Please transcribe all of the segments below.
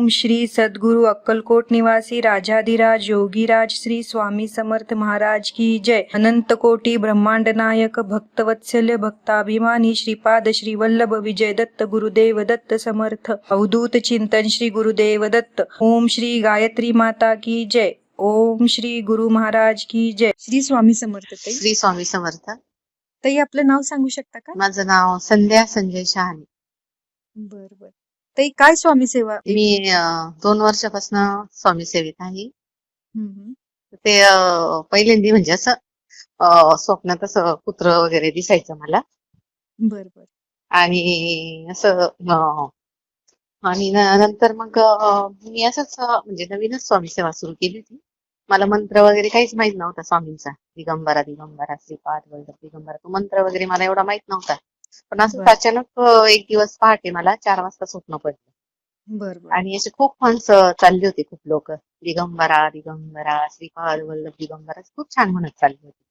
ओम श्री सद्गुरु अक्कलकोट निवासी राजाधिराज योगीराज श्री स्वामी समर्थ महाराज की जय। अनंत कोटी ब्रह्मांड नायक भक्तवत्सल्य भक्ताभिमानी श्रीपाद श्री वल्लभ विजय दत्त गुरुदेव दत्त समर्थ अवधूत चिंतन श्री गुरुदेव दत्त। ओम श्री गायत्री माता की जय। ओम श्री गुरु महाराज की जय। श्री स्वामी समर्थ श्री स्वामी समर्थ। ताई आपलं नाव सांगू शकता का? माझं नाव संध्या संजय शहाणे. बर बर. ताई काय स्वामी सेवा मी अं, दोन वर्षापासून स्वामी सेवेत आहे. हम्म. ते अं, पहिल्यांदी म्हणजे असं अं, स्वप्नात असं कुत्र वगैरे दिसायचं मला. बर बर. आणि असं अं, आणि न- नंतर मग अं, मी असंच अं, म्हणजे नवीनच स्वामी सेवा सुरू केली होती. मला मंत्र वगैरे काहीच माहीत नव्हता स्वामींचा. दिगंबरा दिगंबरा श्रीपाद वल्लभ दिगंबरा. तो मंत्र वगैरे मला एवढा माहीत नव्हता. पण असं बरं. अचानक अं, एक दिवस पहाटे मला चार वाजता स्वप्न पडलं. बर बर. आणि असे खूप माणसं चालली होती खूप लोक. दिगंबरा दिगंबरा श्रीपाद वल्लभ दिगंबरा खूप छान म्हणत चालली होती.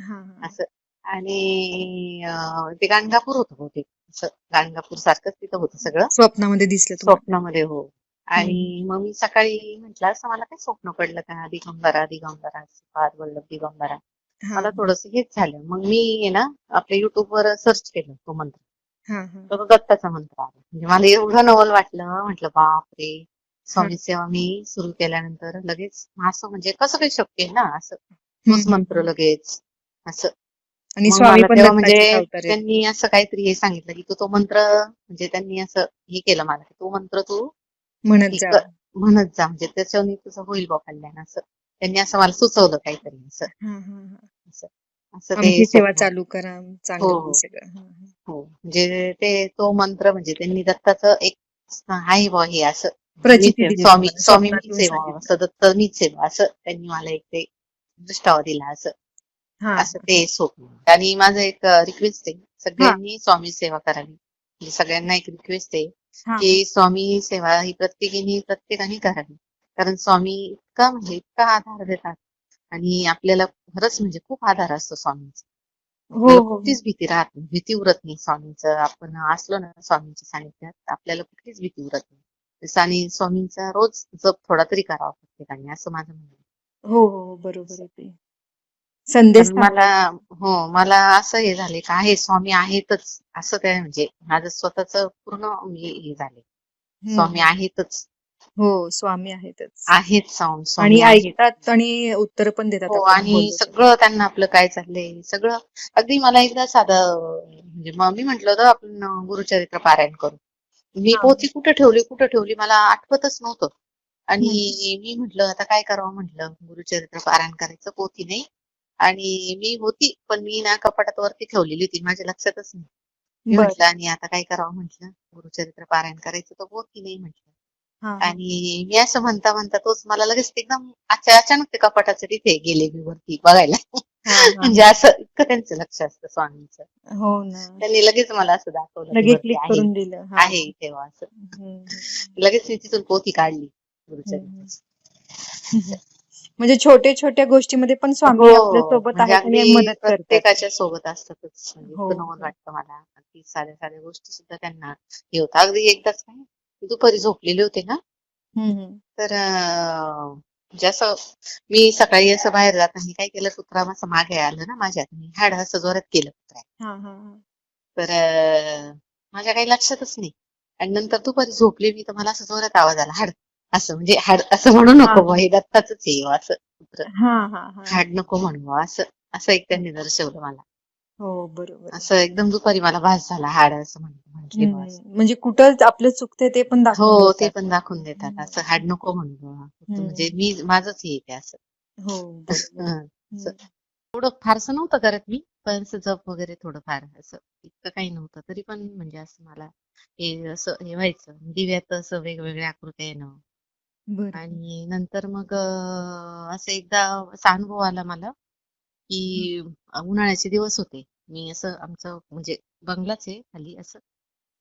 हा हा. असं. आणि अं, ते गाणगापूर होतं बहुतेक. असं गाणगापूर सारखंच तिथं होतं सगळं. स्वप्नामध्ये दिसलं तुम्हाला? स्वप्नामध्ये हो. आणि मग मी सकाळी म्हंटल असं मला काय स्वप्न पडलं का? दिगंबरा दिगंबरा श्रीपाद वल्लभ दिगंबरा. मला थोडस हेच झालं. मग मी आहे ना आपल्या युट्यूब वर सर्च केलं तो मंत्र. हा, हा. तो दत्ताचा मंत्र आला. म्हणजे मला एवढं नवल वाटलं. म्हटलं बापरे. स्वामी सेवा मी सुरू केल्यानंतर लगेच असं म्हणजे कसं काही शक्य आहे ना असं. तोच. मंत्र लगेच. असं. आणि स्वामी म्हणजे. त्यांनी असं काहीतरी हे सांगितलं की तू तो मंत्र म्हणजे त्यांनी असं हे केलं मला की तो मंत्र तू म्हणत जा. कर- म्हणत जा. म्हणजे त्याच्याने तुझं होईल बा कल्याण असं. त्यांनी असं मला सुचवलं काहीतरी असं. हा, हा, हा. असं. ते सेवा चालू करा चांगलं हो, हो. म्हणजे ते तो मंत्र म्हणजे त्यांनी दत्ताचं एक आहे बा हे असं. स्वामी स्वामी मीच सांगितलं. असं दत्त मीच बा, असं त्यांनी मला एक ते दृष्टावा दिला असं. हा, असं ते स्वप्न आणि माझं एक रिक्वेस्ट आहे. सगळ्यांनी स्वामी सेवा करावी. म्हणजे सगळ्यांना एक रिक्वेस्ट आहे. की स्वामी सेवा ही प्रत्येकाने प्रत्येकाने करावी. कारण स्वामी इतका म्हणजे इतका आधार देतात. आणि आपल्याला खरंच म्हणजे खूप आधार असतो स्वामींचा. हो आपल्याला हो. कुठलीच भीती राहत नाही. भीती उरत नाही स्वामींचं. आपण असलो ना स्वामींच्या सानिध्यात आपल्याला कुठलीच भीती उरत नाही. आणि स्वामींचा रोज जप थोडा तरी करावा प्रत्येकाने असं माझं म्हणणं. हो हो हो, बरोबर आहे ते. संदेश मला हो मला असं हे झाले का आहे स्वामी आहेतच. असं काय म्हणजे माझं स्वतःच पूर्ण हे झाले. स्वामी आहेतच. हो स्वामी आहेतच आहेत स्वामी आणि स्वामी आहेत. ऐकतात आणि उत्तर पण देतात हो आपण आणि. सगळं त्यांना आपलं काय चाललंय सगळं अगदी मला एकदा साधं म्हणजे मग मी म्हंटल होतं आपण गुरुचरित्र पारायण करू मी हा. पोथी कुठं ठेवली कुठं ठेवली मला आठवतच नव्हतं आणि मी म्हंटल आता काय करावं म्हंटल गुरुचरित्र पारायण करायचं पोथी नाही आणि मी होती पण मी ना कपाटात वरती ठेवलेली होती माझ्या लक्षातच नाही मी बरं. म्हंटल आणि आता काय करावं म्हंटल गुरुचरित्र पारायण करायचं तर पोथी नाही म्हंटल. आणि मी असं म्हणता म्हणता तोच मला लगेच एकदम अचा- अचानक ते कपाटाचं तिथे गेले मी वरती बघायला. म्हणजे असं इतकं त्यांचं लक्ष असतं स्वामींचं. हो ना. त्यांनी लगेच मला असं दाखवलं लगेच क्लिक आहे. करून दिलं. हा. आहे तेव्हा असं. हम्म, लगेच मी तिथून पोथी काढली. गुरुचरित्राची. म्हणजे छोट्या छोट्या गोष्टीमध्ये पण स्वामी हो, आपल्यासोबत म्हणजे आहेत आणि अगदी मदत करतात. प्रत्येकाच्या सोबत असतातच. म्हणजे हो, इतकं नवल हो. वाटतं मला. अगदी साध्या साध्या गोष्टी सुद्धा त्यांना हे होतं. अगदी एकदाच काय दुपारी झोपलेले होते ना. तर म्हणजे असं मी सकाळी असं बाहेर जाताना काय केलं? कुत्रा असं मागे आलं ना माझ्या मी हाड असं जोरात केलं हा, हा, हा. तर माझ्या काही लक्षातच नाही. आणि नंतर दुपारी झोपले मी तर मला असं जोरात आवाज आला हाड असं म्हणजे हाड असं म्हणू नको हा. हे दत्ताच आहे असं. कुत्र. हा, हा, हा. हाड नको म्हणू बुवा, असं असं एक त्यांनी दर्शवलं मला. हो बरोबर. असं एकदम दुपारी मला भास झाला हाड असं म्हण- म्हंटले असं. म्हणजे कुठं आपलं चुकते ते पण हो ते. पण दाखवून देतात. असं हाड नको म्हणू बुवा. हम्म. म्हणजे मी माझंच हे ते असं हो. हम्म. थोडं फारसं नव्हतं करत मी पण असं जप वगैरे थोडं फार असं इतकं काही नव्हतं तरी पण म्हणजे असं मला हे असं हे व्हायचं दिव्यात असं वेगवेगळ्या आकृत्या येणं आणि नंतर मग असं एकदा असा अनुभव आला मला की उन्हाळ्याचे दिवस होते मी असं आमचं म्हणजे बंगलाच आहे खाली असं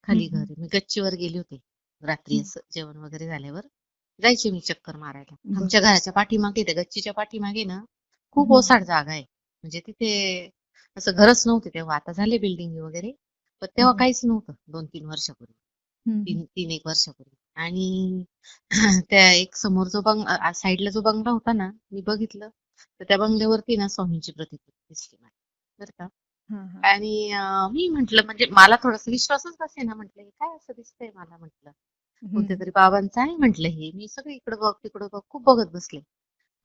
खाली. घर. मी गच्चीवर गेले होते रात्री. असं जेवण वगैरे झाल्यावर जायचे मी चक्कर मारायला. आमच्या घराच्या पाठीमागे त्या गच्चीच्या पाठीमागे ना खूप. ओसाड जागा आहे म्हणजे तिथे असं घरच नव्हते तेव्हा आता झाले बिल्डिंग वगैरे पण तेव्हा. काहीच नव्हतं दोन तीन वर्षापूर्वी. तीन तीन एक वर्षापूर्वी आणि त्या एक समोर जो बंग साईडला जो बंगला होता ना मी बघितलं तर त्या बंगल्यावरती ना स्वामींची प्रतिकृती दिसली मला बरं का हा, हा. आणि अं, मी म्हंटल म्हणजे मला थोडासा विश्वासच बसे ना म्हटलं हे काय असं दिसतंय मला? म्हटलं. कोणत्या हम्म. तरी बाबांचं आहे म्हटलं हे. मी सगळं इकडं बघ तिकडं बघ खूप बघत बसले.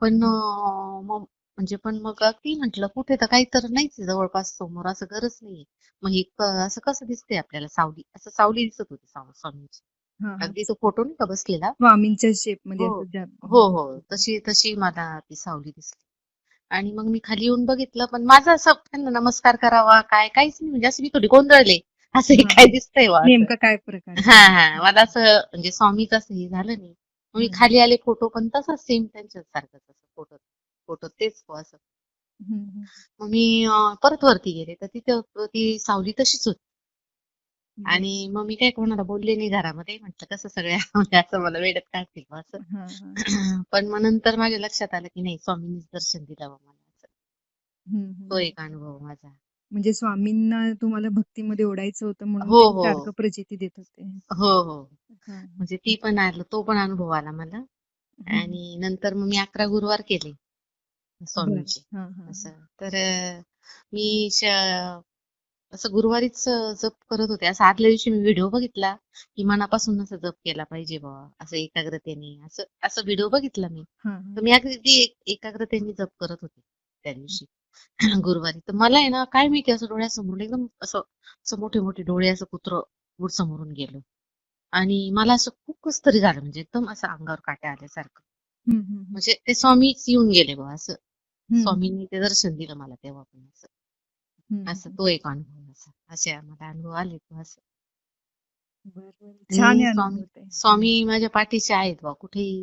पण अं, मग म्हणजे पण मग ती म्हंटल कुठे तर काही तर नाहीच आहे जवळपास समोर असं गरज नाहीये. मग हे क- असं कसं दिसतंय आपल्याला? सावली असं सावली दिसत होती साव- स्वामींची. हा, हा. अगदी तो फोटो नाही का बसलेला? स्वामींच्या शेपमध्ये हो. असं ज्या- हो. हो. तशी तशी मला ती सावली दिसली. आणि मग मी खाली येऊन बघितलं पण माझं असं त्यांना नमस्कार करावा काय काहीच नाही म्हणजे असं मी थोडी गोंधळले असं हे. काय दिसतंय वा. नेमका काय प्रकार? हा हा मला असं म्हणजे स्वामीच असं हे झालं नाही मग मी. खाली आले फोटो पण तसाच सेम त्यांच्याच सारखंच असं फोटो फोटो तेच असं. मग मी परत वरती गेले तर तिथं ती सावली तशीच होती आणि मग मी काय कोणाला बोलले नाही घरामध्ये म्हटलं कसं सगळ्या असं मला वेळेत काढतील असं. पण मग नंतर माझ्या लक्षात आलं की नाही स्वामींनीच दर्शन दिलं मला असं. तो एक अनुभव माझा म्हणजे स्वामींना तुम्हाला भक्तीमध्ये ओढायचं होतं म्हणून हो, ते हो. प्रचिती देत होते हो हो. म्हणजे ती पण आलं तो पण अनुभव आला मला. आणि नंतर मग मी अकरा गुरुवार केले स्वामींचे. असं तर मी असं गुरुवारीच जप करत होते. असं आदल्या दिवशी मी व्हिडिओ बघितला. की मनापासून असं जप केला पाहिजे बाबा असं एकाग्रतेने. असं असं व्हिडिओ बघितला मी. तर मी अगदी एक- एकाग्रतेने जप करत होते त्या दिवशी. गुरुवारी. तर मला आहे ना काय माहिती असं डोळ्यासमोर एकदम असं असं मोठे मोठे डोळे असं कुत्र बुड समोरून गेलो. आणि मला असं खूप कस तरी झालं. म्हणजे एकदम असं अंगावर काट्या आल्यासारखं. म्हणजे ते स्वामीच येऊन गेले बा असं. स्वामींनी ते दर्शन दिलं मला तेव्हा पण असं. असं. तो एक अनुभव असा असे मला अनुभव आले तो असं. छान आहे स्वामी- अनुभव ते. स्वामी माझ्या पाठीशी आहेत बा कुठेही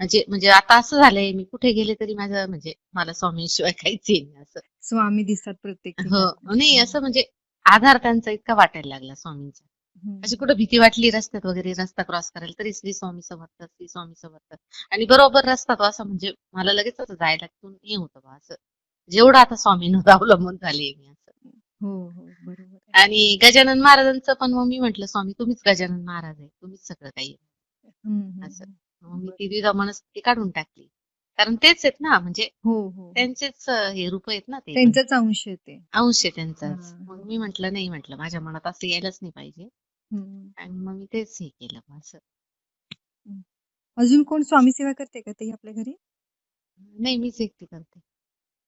म्हणजे म्हणजे आता असं झालंय मी कुठे गेले तरी माझं म्हणजे मला स्वामींशिवाय काहीच येईल नाही असं स्वामी दिसतात प्रत्येक हो ठिकाणी. नाही असं म्हणजे आधार त्यांचा इतका वाटायला लागला स्वामींचा हम्म. अशी कुठं भीती वाटली रस्त्यात वगैरे रस्ता क्रॉस करायला तरी श्री स्वामी समर्थ श्री स्वामी समर्थ आणि बरोबर रस्ता तो असं म्हणजे मला लगेच असं जायला तिथून हे होतं बा असं जेवढं आता स्वामींवर अवलंबून झाली मी हो हो बरोबर आहे. आणि गजानन महाराजांचं पण मग मी म्हटलं स्वामी तुम्हीच गजानन महाराज आहे तुम्हीच सगळं काही आहे. हम्म, हम्म, असं. हम्म. मग मी ती द्विधा मनस्थिती काढून टाकली कारण तेच आहेत ना म्हणजे हो हो त्यांचेच अं, हे रूप आहेत ना ते. त्यांचाच अंश आहे ते अंश आहे त्यांचाच हा. मग मी म्हंटल नाही म्हटलं माझ्या मनात असं यायलाच नाही पाहिजे हम्म. आणि मग मी तेच हे केलं असं अजून कोण स्वामी सेवा करते का ते आपल्या घरी नाही मीच एकटी करते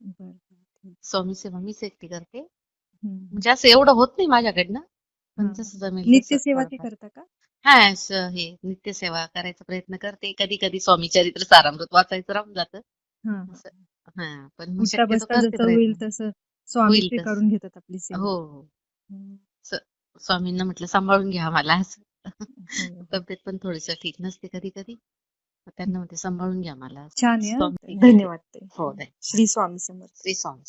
बरं, बरं, ठीक. स्वामी सेवा मीच एकटी करते. म्हणजे असं एवढं होत नाही माझ्याकडनं. पण. जसं जमेल नित्य तसं सेवा ते. करता. का? हा असं हे नित्यसेवा करायचा प्रयत्न करते. कधी कधी स्वामी चरित्र सारामृत वाचायचं राहून जातं. हा, पण शक्यतो करते होईल तसं स्वामी. स्वीकारून घेतात आपली सेवा. हो. स्वामींना म्हटलं सांभाळून घ्या मला असं. हो. तब्येत पण थोडीस ठीक नसते कधी कधी त्यांना म्हणते सांभाळून घ्या मला छान धन्यवाद. हो. श्री स्वामी समर्थ. श्री स्वामी